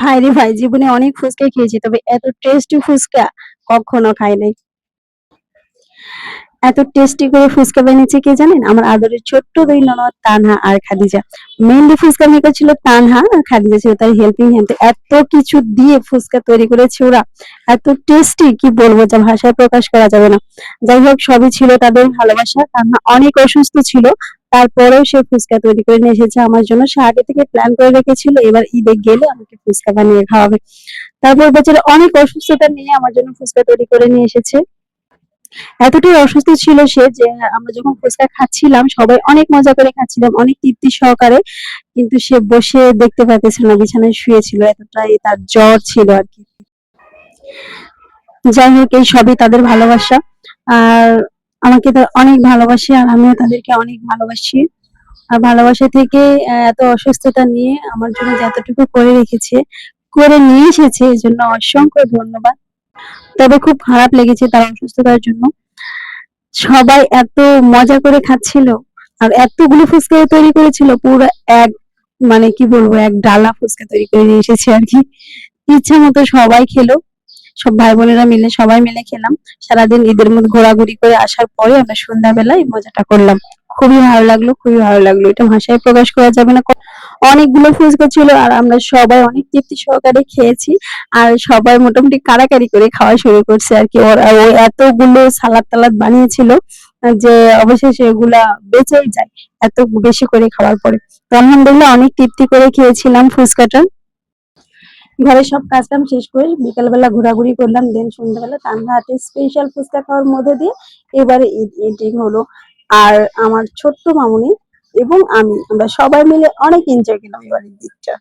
ভাই রে ভাই জীবনে অনেক ফুচকা খেয়েছি তবে এত টেস্টি ফুচকা কখনো খাই নাই। এত টেস্টি করে ফুচকা বানিয়েছে কে জানেন? আমার আদরের ছোট্ট দুই ননদ, তানহা আর খাদিজা। মেনলি ফুচকা মেকার ছিল তানহা আর খাদিজা ছিল তার হেল্পিং হ্যান্ড এত কিছু দিয়ে ফুচকা তৈরি করেছে ওরা। এত টেস্টি কি বলব, যা ভাষায় প্রকাশ করা যাবে না। যাই হোক, সবই ছিল তাদের ভালোবাসা। তানহা অনেক অসুস্থ ছিল। তারপরেও সে ফুচকা তৈরি করে নিয়ে এসেছে। আমার জন্য সে আগে থেকে প্ল্যান করে রেখেছিল, এবার ঈদে গেলে আমাকে ফুচকা বানিয়ে খাওয়াবে। তারপর বেচারা অনেক অসুস্থতা নিয়ে আমার জন্য ফুচকা তৈরি করে নিয়ে এসেছে। এতটাই অসুস্থ ছিল সে যে আমরা যখন ফুচকা খাচ্ছিলাম, সবাই অনেক মজা করে খাচ্ছিলাম, অনেক তৃপ্তি সহকারে। কিন্তু সে বসে দেখতে পাইতেছিল না, বিছানায় শুয়েছিল, এতটাই তার জ্বর ছিল আর কি। যাই হোক, এই সবই তাদের ভালোবাসা। আর আমাকে তার অনেক ভালোবাসে আর আমিও তাদেরকে অনেক ভালোবাসি। আর ভালোবাসা থেকে এত অসুস্থতা নিয়ে আমার জন্য যতটুকু করে রেখেছে, করে নিয়ে এসেছে এই জন্য অসংখ্য ধন্যবাদ। তবে খুব খারাপ লেগেছে তার অসুস্থতার জন্য। সবাই এত মজা করে খাচ্ছিল আর এতগুলো ফুচকা তৈরি করেছিল, পুরো এক মানে কি বলব, এক ডালা ফুচকা তৈরি করে নিয়ে এসেছে আর কি। ইচ্ছে মতো সবাই খেলো। সব ভাই বোনেরা মিলে, সবাই মিলে খেলাম। সারাদিন ঈদের মধ্যে ঘোরাঘুরি করে আসার পরে আমরা সন্ধ্যাবেলায় মজাটা করলাম। খুবই ভালো লাগল, খুবই ভালো লাগল। এটা ভাষায় প্রকাশ করা যাবে না। অনেকগুলো ফুচকা ছিল আর আমরা সবাই অনেক তৃপ্তি সহকারে খেয়েছি। আর সবাই মোটামুটি কাড়াকাড়ি করে খাওয়া শুরু করছে আর কি। ওরা ও এতগুলো সালাদ টালাদ বানিয়েছিল যে অবশেষে এগুলা বেঁচেই যায়, এত বেশি করে খাওয়ার পরে। তো আলহামদুলিল্লাহ অনেক তৃপ্তি করে খেয়েছিলাম ফুচকাটা। ঘরে সব কাজ কাম শেষ করে বিকালবেলা ঘোরাঘুরি করলাম দেন সন্ধ্যাবেলা তানহা হাতে স্পেশাল ফুচকা খাওয়ার মধ্যে দিয়ে এবারে এন্ডিং হলো। আর আমার ছোট্ট মামুনি এবং আমি আমরা সবাই মিলে অনেক এনজয় করলাম এবারের ঈদটা